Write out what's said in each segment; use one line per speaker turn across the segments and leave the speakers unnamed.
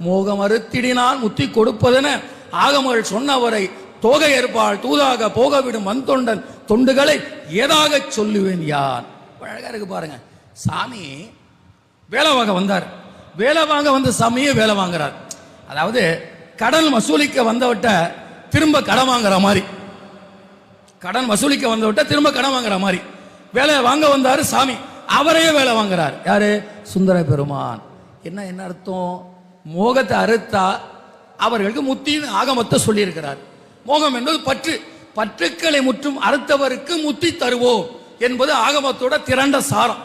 மோகம் அறுத்திடினால் முத்தி கொடுப்பதென ஆகமகள் சொன்னவரை தோகை ஏற்பாள் தூதாக போகவிடும் வந்தொண்டன் தொண்டுகளை ஏதாக சொல்லுவேன் யார்? அழகா இருக்கு பாருங்க. சாமி வேலை வாங்க வந்தார். வேலை வாங்க வந்த சாமியே வேலை வாங்குறார். அதாவது கடன் வசூலிக்க வந்தவட்ட திரும்ப கடன் வாங்குற மாதிரி. கடன் வசூலிக்க வந்தவட்ட திரும்ப கடன் வாங்குற மாதிரி. வேலை வாங்க வந்தாரு சாமி. அவரையே வேலை வாங்குறார். யாரு? சுந்தர பெருமான் என்ன என்ன அர்த்தம்? மோகத்தை அறுத்தா அவர்களுக்கு முத்தின்னு ஆகமத்தை சொல்லியிருக்கிறார். மோகம் என்பது பற்று. பற்றுக்களை முற்றும் அறுத்தவருக்கு முத்தி தருவோம் என்பது ஆகமத்தோட திரண்ட சாரம்.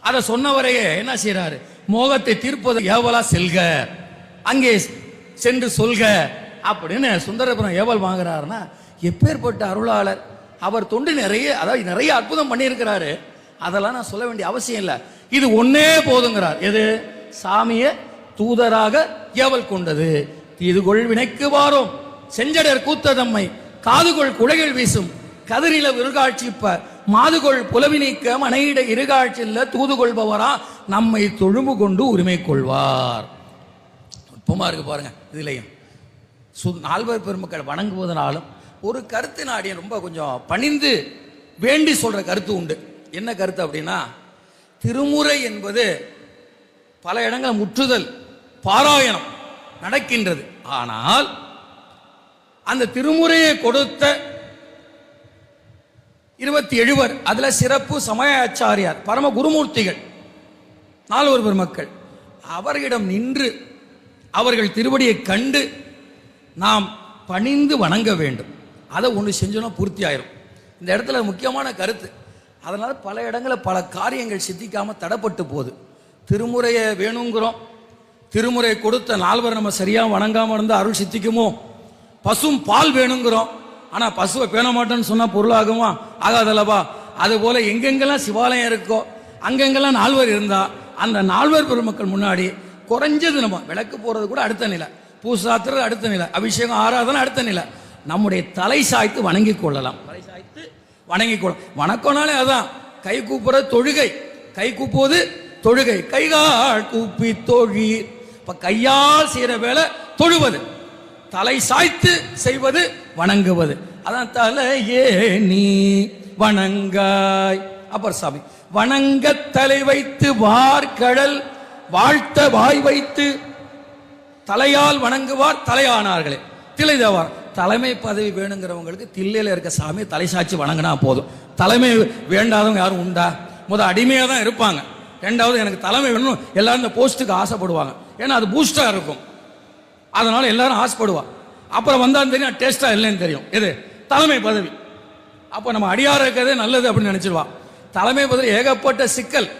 அதை சொன்னவரையே என்ன செய்யறாரு மோகத்தை தீர்ப்பது ஏவலா செல்க. அங்கே சென்று சொல்க அப்படின்னு சுந்தரபுரம் ஏவல் வாங்குறாருன்னா எப்பேற்பட்ட அருளாளர். அவர் தொண்டு நிறைய அதாவது நிறைய அற்புதம் பண்ணியிருக்கிறாரு. அதெல்லாம் நான் சொல்ல வேண்டிய அவசியம் இல்லை. இது ஒன்னே போதுங்கிறார். எது? சாமியை தூதராக ஏவல் கொண்டது. இதுகொள் வினைக்கு வாரோம். செஞ்சடர் கூத்ததம்மை காதுகொள் குழைகள் வீசும். கதிரில விருகாட்சிப்ப. மாதுகொள் புலவி நீக்க மனையிட இருகாட்சியில் தூது கொள்பவரா நம்மை தொழும்பு கொண்டு உரிமை கொள்வார். நுட்பமா இருக்கு பாருங்க இதுலையும். சு நால்வர் பெருமக்கள் வணங்குவதனாலும் ஒரு கருத்து நாடிய ரொம்ப கொஞ்சம் பணிந்து வேண்டி சொல்ற கருத்து உண்டு. என்ன கருத்து அப்படின்னா திருமுறை என்பது பல இடங்கள் முற்றுதல். பாராயணம் நடக்கின்றது. ஆனால் அந்த திருமுறையை கொடுத்த இருபத்தி எழுவர் அதுல சிறப்பு சமயாச்சாரியார் பரம குருமூர்த்திகள் நால்வர் பெருமக்கள் அவர்களிடம் நின்று அவர்கள் திருவடியை கண்டு நாம் பணிந்து வணங்க வேண்டும். அதை ஒன்று செஞ்சோன்னா பூர்த்தி ஆயிரும். இந்த இடத்துல முக்கியமான கருத்து அதனால பல இடங்களில் பல காரியங்கள் சித்திக்காமல் தடப்பட்டு போகுது. திருமுறையை வேணுங்கிறோம் திருமுறை கொடுத்த நால்வர் நம்ம சரியா வணங்காம இருந்தா அருள் சித்திக்குமோ? பசும் பால் வேணுங்கிறோம். ஆனா பசுவை பேண மாட்டேன்னு சொன்னா பொருளாகுமா? ஆகாதல்லவா? அது போல எங்கெங்கெல்லாம் சிவாலயம் இருக்கோ அங்கெங்கெல்லாம் நால்வர் இருந்தா அந்த நால்வர் பெருமக்கள் முன்னாடி குறைஞ்சது நம்ம விளக்கு போறது கூட அடுத்த நிலை. பூசாத்துறது அடுத்த நிலை. அபிஷேகம் ஆராதனை அடுத்த நிலை. நம்முடைய தலை சாய்த்து வணங்கி கொள்ளலாம். தலை சாய்த்து வணங்கி கொள்ளலாம். வணக்கம்னாலே அதான் கை கூப்புற தொழுகை. கை கூப்புவது தொழுகை. கைகால் கூப்பி தொழில் இப்ப கையால் செய்யற வேலை தொழுவது. தலை சாய்த்து செய்வது வணங்குவது. அதான் தலையே நீ வணங்காய். அப்புறம் சாமி வணங்க தலை வைத்து வார்கடல் வாழ்த்த வாய் வைத்து தலையால் வணங்குவார் தலையானார்களே. தில்லை தேவார் தலைமை பதவி வேணுங்கிறவங்களுக்கு தில்லையில இருக்க சாமி தலை சாட்சி வணங்கினா போதும். தலைமை வேண்டாதவங்க யாரும் உண்டா? முத அடிமையா தான் இருப்பாங்க. ரெண்டாவது எனக்கு தலைமை வேணும் எல்லாரும் இந்த போஸ்ட்டுக்கு ஆசைப்படுவாங்க. ஏன்னா அது பூஸ்டாக இருக்கும். அதனால் எல்லாரும் ஆசைப்படுவா. அப்புறம் வந்தாலும் தெரியும் டேஸ்ட்டாக இல்லைன்னு தெரியும். எது? தலைமை பதவி. அப்போ நம்ம அடியார இருக்கிறதே நல்லது அப்படின்னு நினச்சிடுவா தலைமை பதவி ஏகப்பட்ட சிக்கல்.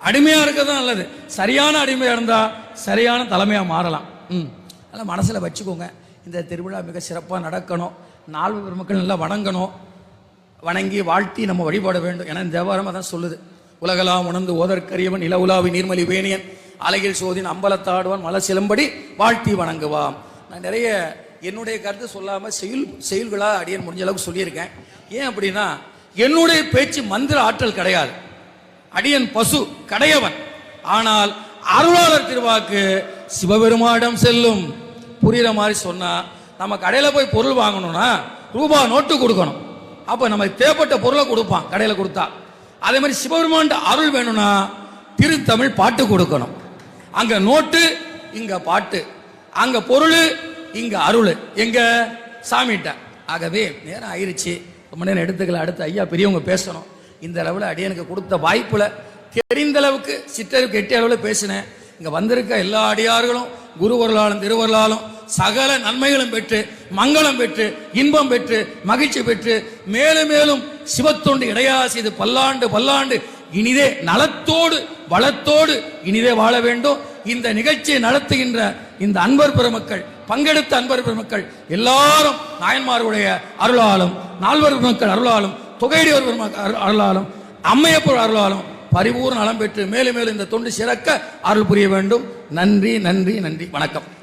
அடிமையாக இருக்கிறது நல்லது. சரியான அடிமையாக இருந்தால் சரியான தலைமையாக மாறலாம். ம். அதெல்லாம் மனசில் வச்சுக்கோங்க. இந்த திருவிழா மிக சிறப்பாக நடக்கணும். நாலு பெருமக்கள் நல்லா வணங்கணும். வணங்கி வாழ்த்தி நம்ம வழிபாட வேண்டும். ஏன்னா இந்த தேவாரம் அதான் சொல்லுது. உலகலாம் உணர்ந்து ஓதற்கரியவன் நில உலாவி நீர்மலி வேணியன். அலைகள் சோதின் அம்பலத்தாடுவான் மலை சிலம்படி வாழ்த்தி வணங்குவாம் நான் நிறைய என்னுடைய கருத்து சொல்லாமல் செயல் செயல்களாக அடியன் முடிஞ்ச அளவுக்கு சொல்லியிருக்கேன். ஏன் அப்படின்னா என்னுடைய பேச்சு மந்திர ஆற்றல் கிடையாது. அடியன் பசு கடையவன். ஆனால் அருளாளர் திருவாக்கு சிவபெருமானிடம் செல்லும். புரியுற மாதிரி சொன்னா நம்ம கடையில் போய் பொருள் வாங்கணும்னா ரூபா நோட்டு கொடுக்கணும். அப்போ நமக்கு தேவைப்பட்ட பொருளை கொடுப்பான் கடையில் கொடுத்தா. அதே மாதிரி சிவபெருமான் அருள் வேணும்னா திருத்தமிழ் பாட்டு கொடுக்கணும். அங்க நோட்டு இங்க பாட்டு. அங்க பொருள் இங்க அருள். எங்க? சாமிகிட்ட ஆகவே நேரம் ஆயிருச்சு. ரொம்ப நேரம் எடுத்துக்கல. அடுத்து ஐயா பெரியவங்க பேசணும். இந்த அளவில் அடியனுக்கு கொடுத்த வாய்ப்பில் தெரிந்த அளவுக்கு சித்தருக்கு எட்டிய அளவில் பேசினேன். இங்கே வந்திருக்க எல்லா அடியார்களும் குருவர்களாலும் திருவர்களாலும் சகல நன்மைகளும் பெற்று மங்களம் பெற்று இன்பம் பெற்று மகிழ்ச்சி பெற்று மேலும் மேலும் சிவத்தொண்டு இடையா செய்து பல்லாண்டு பல்லாண்டு. இனிதே நலத்தோடு வளத்தோடு இனிதே வாழ வேண்டும். இந்த நிகழ்ச்சியை நடத்துகின்ற இந்த அன்பர் பெருமக்கள் பங்கெடுத்த அன்பர் பெருமக்கள் எல்லாரும் நாயன்மார்களுடைய அருளாலும் நால்வர் பெருமக்கள் அருளாலும் தொகையடியோர் பெருமக்கள் அரு- அருளாலும் அம்மையப்பர் அருளாலும் பரிபூர்ண நலம் பெற்று மேலும் மேலும் இந்த தொண்டு சிறக்க அருள் புரிய வேண்டும். நன்றி நன்றி நன்றி. வணக்கம்.